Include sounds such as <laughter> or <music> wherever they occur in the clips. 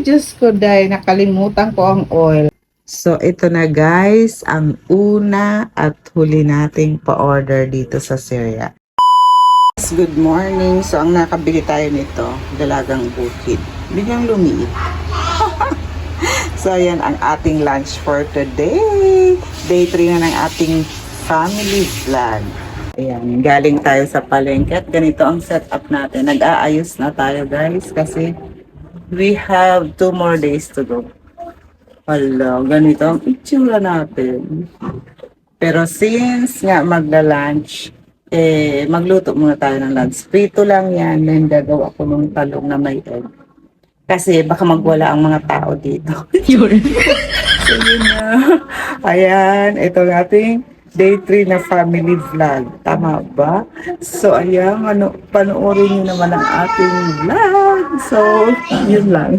Ay, Diyos ko, dahil nakalimutan ko ang oil. So, ito na guys, ang una at huli nating pa-order dito sa Syria. Good morning. So, ang nakabili tayo nito, dalagang bukid. Biglang lumiit. <laughs> so, ayan ang ating lunch for today. Day 3 na ng ating family vlog. Ayan, galing tayo sa palengke at ganito ang setup natin. Nag-aayos na tayo guys kasi we have two more days to go. Hala, ganito ang itsura natin. Pero since nga magla-lunch, eh, magluto muna tayo ng lunch. Prito lang yan, then gagawa ko ng talong na may egg. Kasi baka magwala ang mga tao dito. <laughs> Yun. so yun na. Ayan, ito ang ating day 3 na family vlog. Tama ba? So ayan, ano, panoorin nyo naman ang ating vlog. So, yun lang.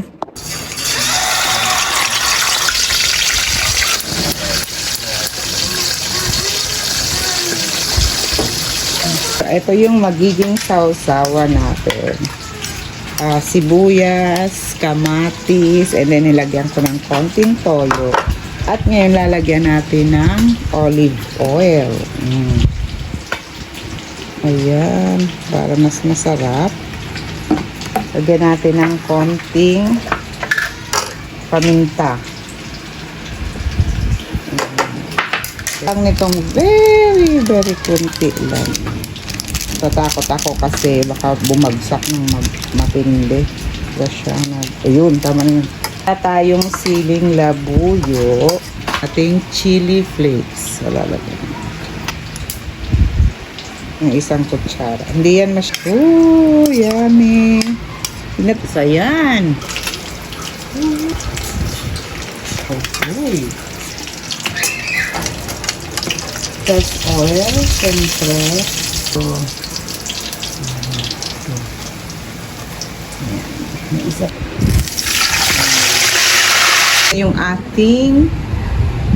So, ito yung magiging sausawa natin. Ah, sibuyas, kamatis, and then nilagyan ko ng konting toyo. At ngayon lalagyan natin ng olive oil. Mm. Ayan, para mas masarap. Lagyan natin ng konting paminta. Ang nitong very, very kunti lang. Tatakot ako kasi baka bumagsak ng mag matindi. Kaya siya. Ayun, tama na yun. Tayong siling labuyo. Ating chili flakes. Wala lagyan. Yung isang kutsara. Hindi yan mas... Ooh, yummy. Pinatsa yan. Okay. Fresh oil, siyempre. So, may isa. Yung ating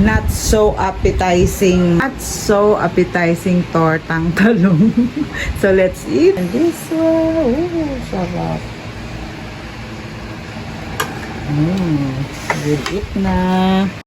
not so appetizing, not so appetizing tortang talong. <laughs> so, let's eat. And this one, ooh, sarap. Mmm, good eat na.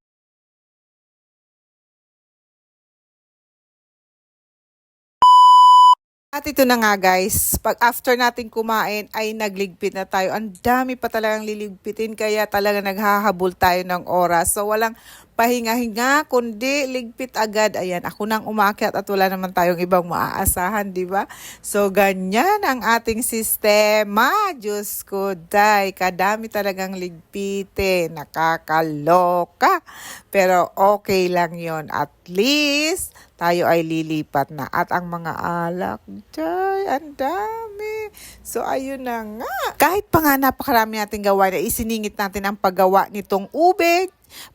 At ito na nga guys, pag after natin kumain ay nagligpit na tayo. Ang dami pa talagang liligpitin kaya talaga naghahabol tayo ng oras. So walang pahinga-hinga kundi ligpit agad. Ayan, ako nang umakyat at wala naman tayong ibang maaasahan, di ba? So ganyan ang ating sistema. Diyos ko, day, kadami talagang ligpitin. Nakakaloka. Pero okay lang yon At least, tayo ay lilipat na. At ang mga alak, day, ang dami. So, ayun na nga. Kahit pa nga napakarami natin gawa na isiningit natin ang paggawa nitong ube,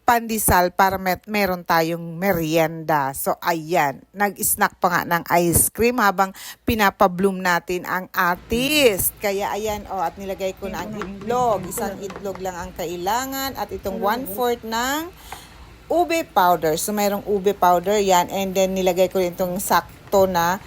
pandesal para met meron tayong merienda. So, ayan. Nag-snack pa nga ng ice cream habang pinapabloom natin ang artist. Kaya, ayan, oh, at nilagay ko na ang itlog. Isang itlog lang ang kailangan. At itong one-fourth ng ube powder. So, mayroong ube powder yan. And then, nilagay ko rin itong sakto na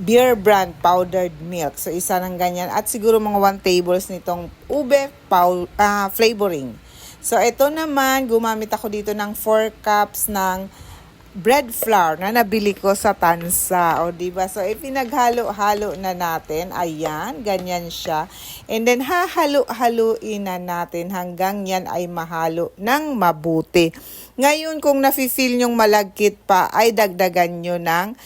beer brand powdered milk. So, isa ng ganyan. At siguro mga 1 tables nitong ube pow- ah, flavoring. So, ito naman, gumamit ako dito ng 4 cups ng bread flour na nabili ko sa Tansa. O, di ba? So, ipinaghalo-halo na natin. Ayan, ganyan siya. And then, hahalo-haluin na natin hanggang yan ay mahalo ng mabuti. Ngayon, kung nafe-feel nyong malagkit pa, ay dagdagan nyo ng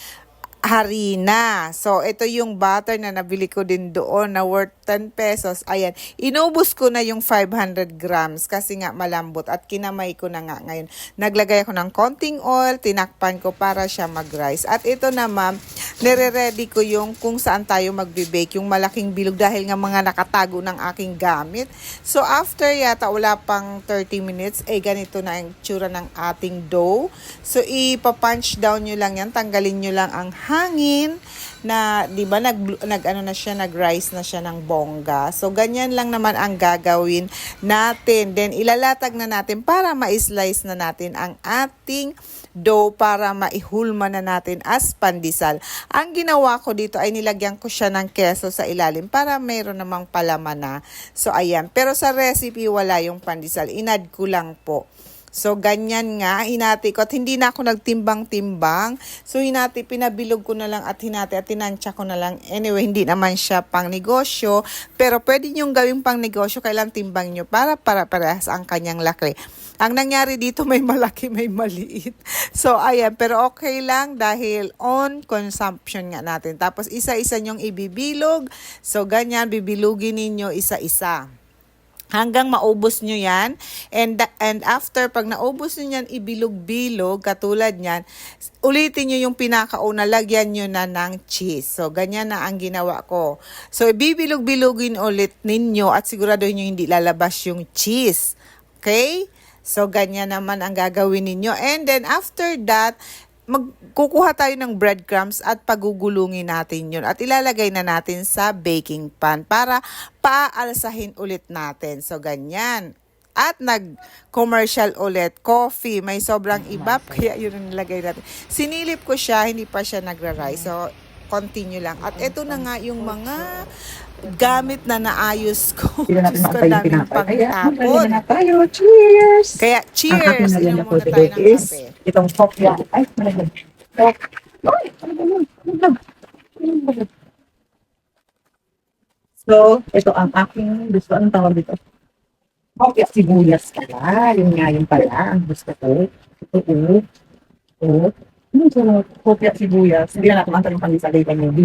harina. So, ito yung butter na nabili ko din doon na worth 10 pesos. Ayan, inubos ko na yung 500 grams kasi nga malambot at kinamay ko na nga ngayon. Naglagay ako ng konting oil, tinakpan ko para siya mag-rise. At ito naman, nire-ready ko yung kung saan tayo magbe-bake, yung malaking bilog dahil nga mga nakatago ng aking gamit. So, after yata wala pang 30 minutes, eh ganito na ang tsura ng ating dough. So, ipa-punch down nyo lang yan, tanggalin nyo lang ang hangin na 'di ba nag nag ano na siya nag-rise na siya ng bongga. So ganyan lang naman ang gagawin natin. Then ilalatag na natin para ma-slice na natin ang ating dough para maihulma na natin as pandesal. Ang ginawa ko dito ay nilagyan ko siya ng keso sa ilalim para mayroon namang palaman na. So ayan, pero sa recipe wala yung pandesal. Inad ko lang po. So, ganyan nga, hinati ko. At hindi na ako nagtimbang-timbang. So, hinati, pinabilog ko na lang at hinati at tinansya ko na lang. Anyway, hindi naman siya pang negosyo. Pero pwede niyong gawing pang negosyo. Kailan timbang nyo para para parehas ang kanyang laki. Ang nangyari dito, may malaki, may maliit. So, ayan. Pero okay lang dahil on consumption nga natin. Tapos, isa-isa nyong ibibilog. So, ganyan, bibilugin ninyo isa-isa hanggang maubos nyo yan. And, and after, pag naubos nyo yan, ibilog-bilog, katulad yan, ulitin nyo yung pinakauna, lagyan nyo na ng cheese. So, ganyan na ang ginawa ko. So, ibibilog-bilogin ulit ninyo at siguraduhin nyo hindi lalabas yung cheese. Okay? So, ganyan naman ang gagawin ninyo. And then, after that, magkukuha tayo ng breadcrumbs at pagugulungin natin yun at ilalagay na natin sa baking pan para paalsahin ulit natin. So, ganyan. At nag-commercial ulit, coffee, may sobrang ibap, kaya yun ang nilagay natin. Sinilip ko siya, hindi pa siya nagra-rise. So, continue lang. At ito na nga yung mga gamit na naayos ko. Hindi na natin ko, daming pinapay. Kaya, pagtapon. na tayo. Cheers! Kaya, Ang cheers! aking Inom nalala po muna today is itong kopya. Ay, malagay. Kop. Ay, malagay. Malagay. So, ito ang aking gusto. Anong tawag dito? Kopya sibuyas pala. Yun nga yun pala. Ang gusto ko. Ito, oh. Oh. Ano sa mga kopya sibuyas? Hindi na natin ang tanong pangisalitan yung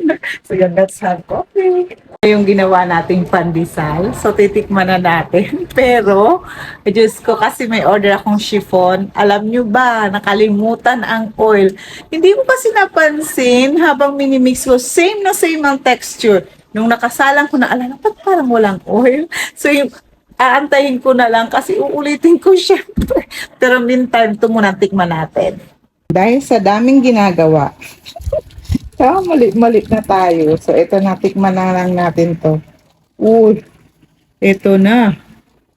<laughs> So, yan, let's have coffee. Yung ginawa nating pandesal. So, titikman na natin. <laughs> Pero, Diyos ko, kasi may order akong chiffon. Alam nyo ba, nakalimutan ang oil. Hindi ko kasi napansin habang minimix ko, same na same ang texture. Nung nakasalang ko na, alala, ba't parang walang oil? <laughs> So, yung aantayin ko na lang kasi uulitin ko syempre. Pero meantime, ito muna tikman natin. Dahil sa daming ginagawa, Ah, mali-mali na tayo. So, ito na, tikman na lang natin to. Uy, ito na.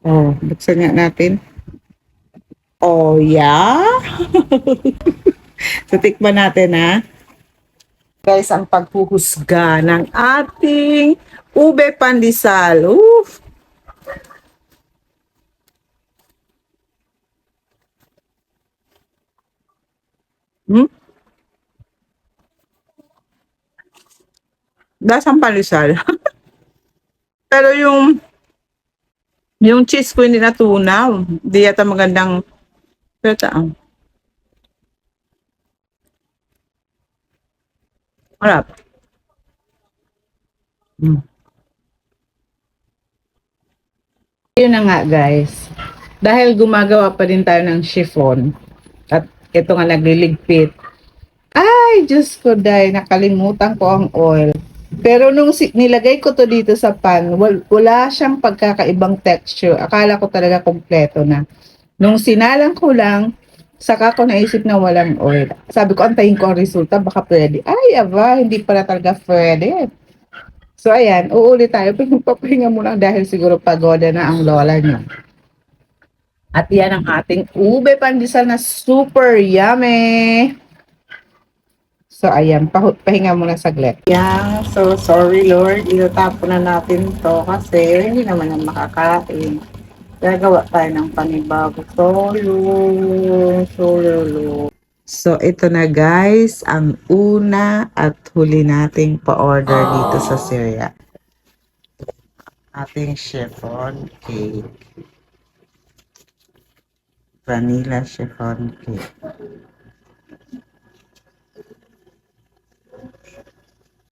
Oh, buksan nga natin. Oh, yeah? <laughs> so, tikman natin, ha? Guys, ang paghuhusga ng ating ube pandesal. Oof! Hmm? Lasang pandesal. <laughs> Pero yung yung cheese ko hindi natunaw. Hindi yata magandang pero taang. Harap. Hmm. Yun na nga guys. Dahil gumagawa pa din tayo ng chiffon ito nga nagliligpit. Ay, Diyos ko dahil nakalimutan ko ang oil. Pero nung si- nilagay ko to dito sa pan, wal- wala siyang pagkakaibang texture. Akala ko talaga kompleto na. Nung sinalang ko lang, saka ko naisip na walang oil. Sabi ko, antayin ko ang resulta, baka pwede. Ay, aba, hindi pala talaga pwede. So, ayan, uulit tayo. Papahinga muna dahil siguro pagoda na ang lola niyo. At yan ang ating ube pandesal na super yummy. So, ayan, pahinga muna saglit. Yan, so sorry Lord, itatapon na natin to kasi hindi naman na makakain. Gagawa tayo ng panibago. Solo, solo. So, ito na guys, ang una at huli nating pa-order dito sa Syria. Ating chiffon cake. Vanilla Chiffon Cake.